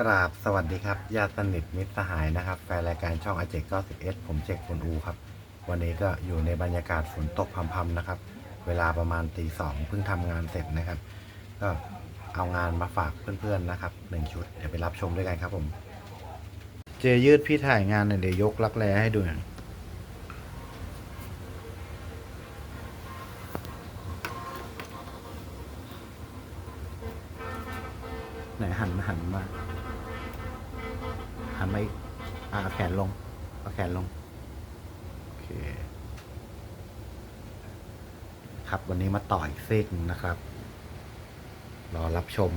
กราบสวัสดีครับญาติสนิทมิตรสหายนะครับแฟนรายการช่องอาเจก91 ผมเจกคนอูครับ วันนี้ก็อยู่ในบรรยากาศฝนตกพรำๆนะครับ เวลาประมาณตีสองเพิ่งทำงานเสร็จนะครับ ก็เอางานมาฝากเพื่อนๆนะครับหนึ่งชุด เดี๋ยวไปรับชมด้วยกันครับผม เจยืดพี่ถ่ายงานหน่อยเดี๋ยวยกรักแร้ให้ดูหน่อยไหนหันหันมา หันมาอีกอ่าเอาแขนลงเอาแขนลง โอเค ครับวันนี้มาต่ออีกซีกหนึงนะครับ รอรับชม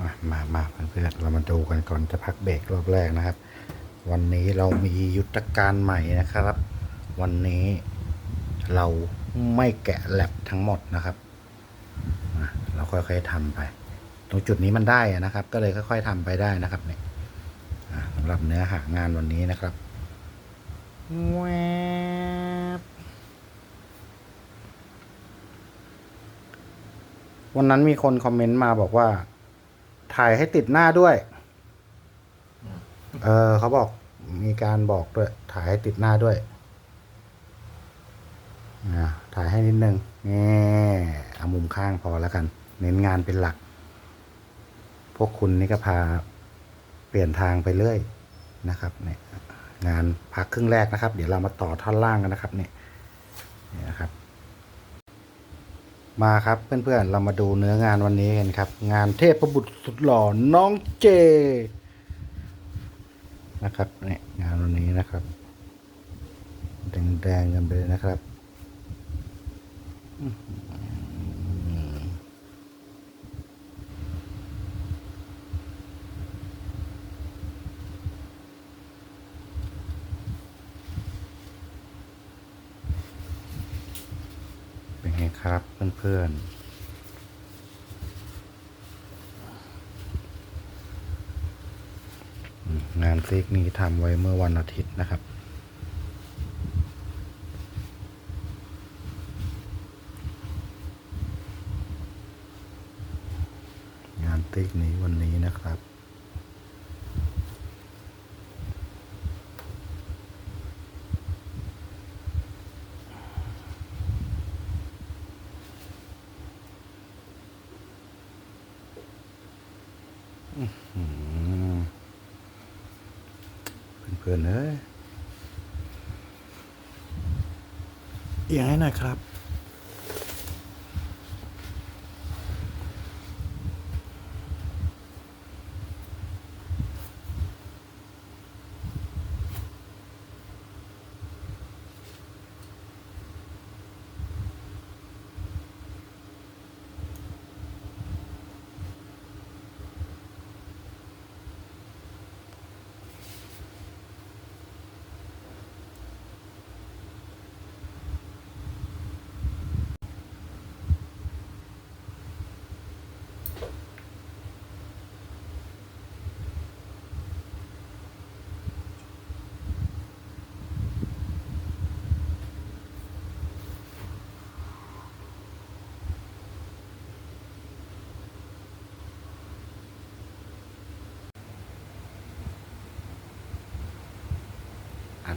มามามาเพื่อนๆเรามาดูกันก่อนจะพักเบรกรอบแรกนะครับ วันนี้เรามียุทธการใหม่นะครับ วันนี้เราไม่แกะแลบทั้งหมดนะครับเราค่อยๆทำไป ตรงจุดนี้มันได้นะครับ ก็เลยค่อย ๆทำไปได้นะครับเนี่ย สำหรับเนื้อหางานวันนี้นะครับแวบวันนั้นมีคนคอมเมนต์มาบอกว่า ถ่ายให้ติดหน้าด้วย เออเขาบอกมีการบอกด้วย ถ่ายให้ติดหน้าด้วยอ่าถ่ายให้นิดนึงนี่เอามุมข้างพอแล้วกัน เน้นงานเป็นหลัก พวกคุณนี่ก็พา ปลี่ยนทางไปเรื่อยนะครับเนี่ยงานพักครึ่งแรกนะครับ เดี๋ยวเรามาต่อท่อนล่างกันนะครับเนี่ยนี่นะครับ มาครับเพื่อนๆเรามาดูเนื้องานวันนี้กันครับ งานเทพประบุตรสุดหล่อน้องเจนะครับเนี่ยงานวันนี้นะครับแดงๆกันไปเลยนะครับอื้อหือเป็ นไงครับเพื่อนๆ งานซีกนี้ทำไว้เมื่อวันอาทิตย์นะครับ งานซีกนี้วันนี้นะครับ เพื่อนๆเอ้ยเอียงให้หน่อยครับ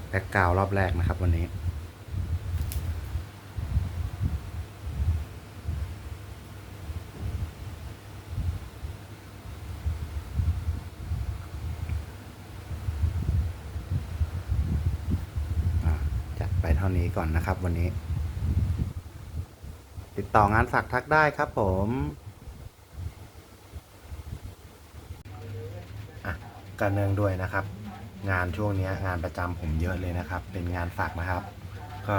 แบ็กกราวรอบแรกนะครับวันนี้ จัดไปเท่านี้ก่อนนะครับวันนี้ ติดต่องานสักทักได้ครับผมอะกันเนืองด้วยนะครับ งานช่วงนี้งานประจำผมเยอะเลยนะครับ เป็นงานฝากนะครับ ก็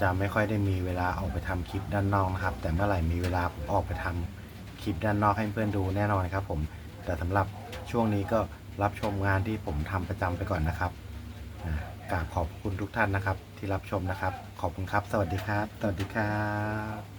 จะไม่ค่อยได้มีเวลาออกไปทำคลิปด้านนอกนะครับ แต่เมื่อไหร่มีเวลาผมออกไปทำคลิปด้านนอกให้เพื่อนดูแน่นอนครับ ผม แต่สำหรับช่วงนี้ก็รับชมงานที่ผมทำประจำไปก่อนนะครับอ่ากราบขอบคุณทุกท่านนะครับ ที่รับชมนะครับ ขอบคุณครับ สวัสดีครับ สวัสดีครับ